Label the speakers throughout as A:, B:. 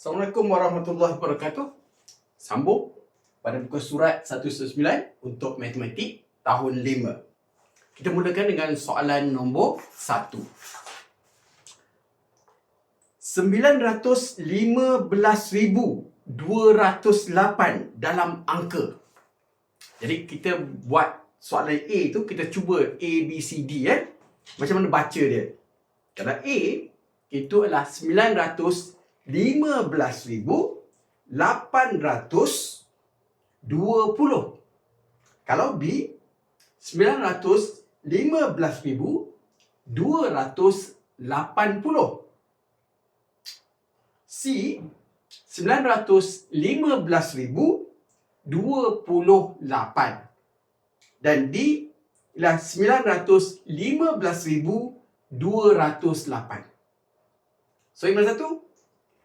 A: Assalamualaikum warahmatullahi wabarakatuh. Sambung pada buku surat 119 untuk matematik tahun 5. Kita mulakan dengan soalan nombor 1. 915,208 dalam angka. Jadi kita buat soalan A tu kita cuba A, B, C, D eh. Macam mana baca dia? Kalau A itu adalah 915,820. Kalau B 915,280. C 915,028. Dan D ialah 915,208. So, yang mana satu?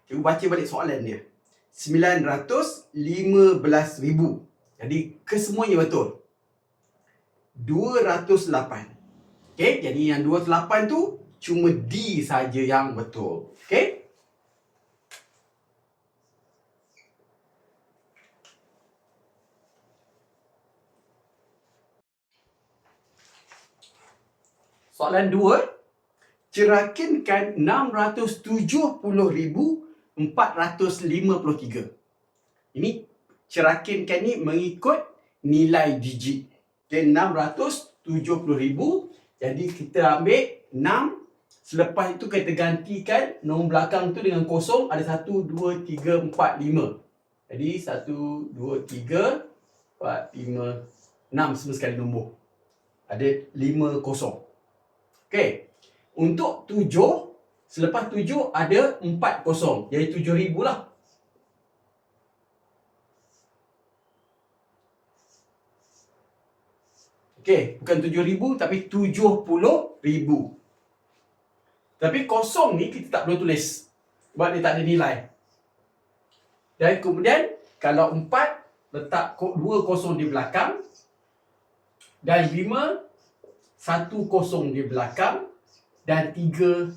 A: Cikgu baca balik soalan dia. 915,000. Jadi, kesemuanya betul. 208. Okey, jadi yang 208 tu cuma D saja yang betul. Okey? Soalan 2. Cerakinkan 670,453. Ini cerakinkan ni mengikut nilai digit. Okay, 670,000. Jadi kita ambil 6. Selepas itu kita gantikan nombor belakang tu dengan kosong. Ada 1, 2, 3, 4, 5. Jadi 1, 2, 3, 4, 5, 6 semua sekali nombor. Ada 5 kosong. Okey. Untuk 7, selepas 7 ada 4 kosong. Jadi 7,000 lah. Okey, bukan 7,000 tapi 70,000. Tapi kosong ni kita tak perlu tulis. Sebab dia tak ada nilai. Dan kemudian kalau 4 letak 2 kosong di belakang dan 5 satu kosong di belakang dan tiga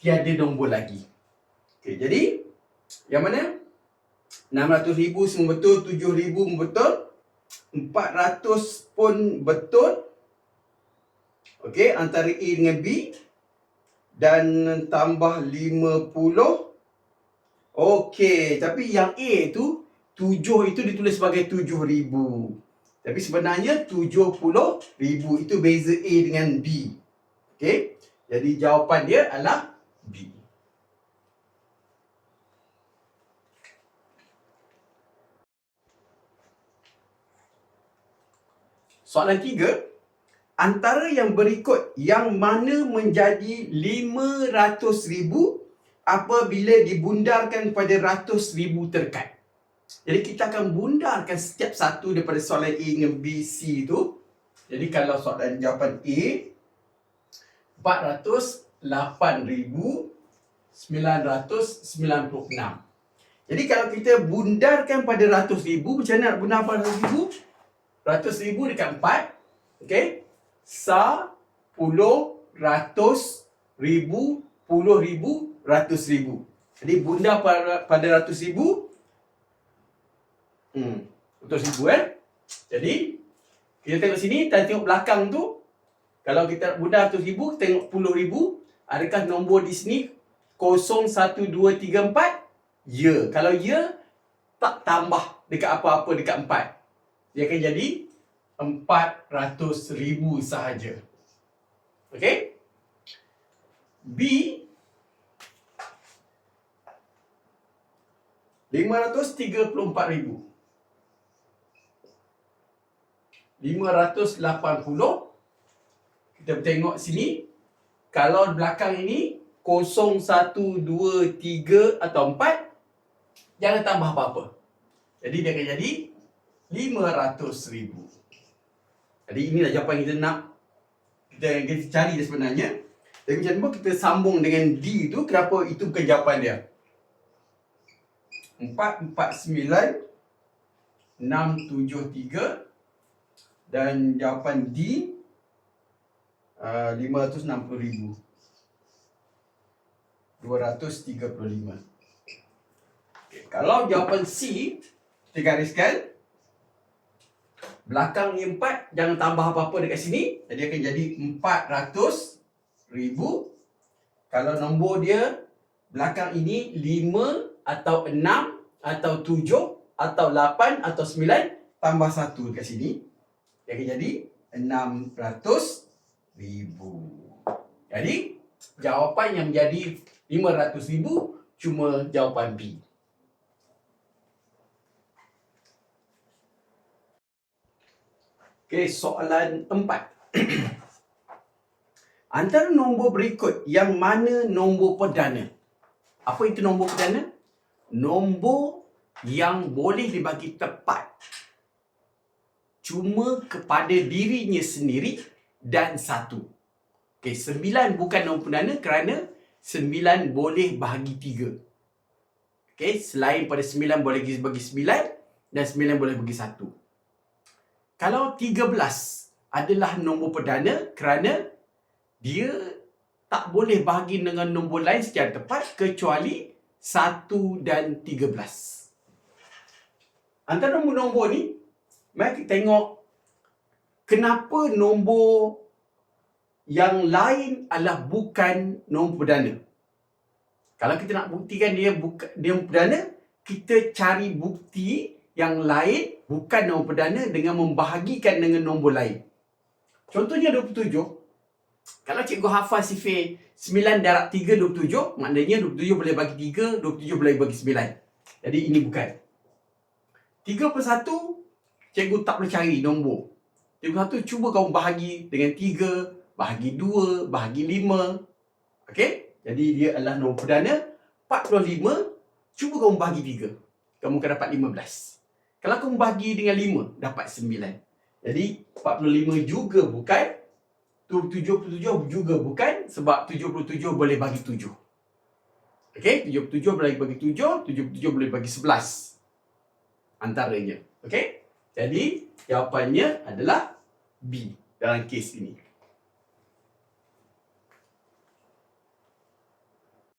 A: tiada nombor lagi. Okey, jadi yang mana? 600,000 semua betul, 7,000 betul, 400 pun betul. Okey, antara A dengan B dan tambah 50. Okey, tapi yang A tu 7 itu ditulis sebagai 7,000. Tapi sebenarnya 70,000 itu beza A dengan B. Okey, jadi jawapan dia adalah B. Soalan tiga, antara yang berikut yang mana menjadi 500,000 apabila dibundarkan pada ratus ribu terkat? Jadi kita akan bundarkan setiap satu daripada soalan A dengan B, C tu. Jadi kalau soalan jawapan A, 408,996. Jadi kalau kita bundarkan pada ratus ribu, macam mana nak bundar pada ratus ribu? Ratus ribu dekat empat. Okay. Sa, puluh, ratus, ribu, puluh ribu, ratus ribu. Jadi bundar pada, pada ratus ribu. Hmm. Ratus ribu eh. Jadi, kita tengok sini, dan tengok belakang tu. Kalau kita bundar ratus ribu, tengok puluh ribu. Adakah nombor di sini 0, 1, 2, 3, 4? Ya. Kalau ya, tak tambah dekat apa-apa dekat 4 dia akan jadi 400 ribu sahaja. Okey? B 534 ribu. 580 kita tengok sini kalau belakang ini 0 1 2 3 atau 4 jangan tambah apa-apa. Jadi dia akan jadi 500 ribu. Jadi inilah jawapan kita nak kita, kita cari dia sebenarnya. Dan macam mana kita sambung dengan D tu, kenapa itu bukan jawapan dia? 449 673 dan jawapan D uh, 560 ribu. 235. Kalau jawapan C, kita gariskan. Belakang ni 4, jangan tambah apa-apa dekat sini. Jadi akan jadi 400 ribu. Kalau nombor dia, belakang ini 5 atau 6 atau 7 atau 8 atau 9, tambah 1 dekat sini. Dia akan jadi 600 ribu. Jadi, jawapan yang menjadi 500 ribu cuma jawapan B. Okey, soalan empat. Antara nombor berikut yang mana nombor perdana? Apa itu nombor perdana? Nombor yang boleh dibagi tepat cuma kepada dirinya sendiri dan satu. Okey, sembilan bukan nombor perdana kerana sembilan boleh bahagi tiga. Okey, selain pada sembilan boleh bagi sembilan dan sembilan boleh bagi satu. Kalau 13 adalah nombor perdana kerana dia tak boleh bahagi dengan nombor lain secara tepat kecuali 1 dan 13. Antara nombor-nombor ni, mari kita tengok kenapa nombor yang lain adalah bukan nombor perdana. Kalau kita nak buktikan dia bukan dia perdana, kita cari bukti yang lain bukan nombor perdana dengan membahagikan dengan nombor lain. Contohnya 27. Kalau cikgu hafal sifir 9 darab 3 27, maknanya 27 boleh bagi 3, 27 boleh bagi 9. Jadi ini bukan. 31 cikgu tak boleh cari nombor. 31 cuba kau bahagi dengan 3, bahagi 2, bahagi 5. Okey? Jadi dia adalah nombor perdana. 45 cuba kau bahagi 3. Kamu akan dapat 15. Kalau kamu bagi dengan 5, dapat 9. Jadi 45 juga bukan, 77 juga bukan sebab 77 boleh bagi 7. Okey, 77 boleh bagi 7, 77 boleh bagi 11. Antaranya. Okey? Jadi jawapannya adalah B dalam kes ini.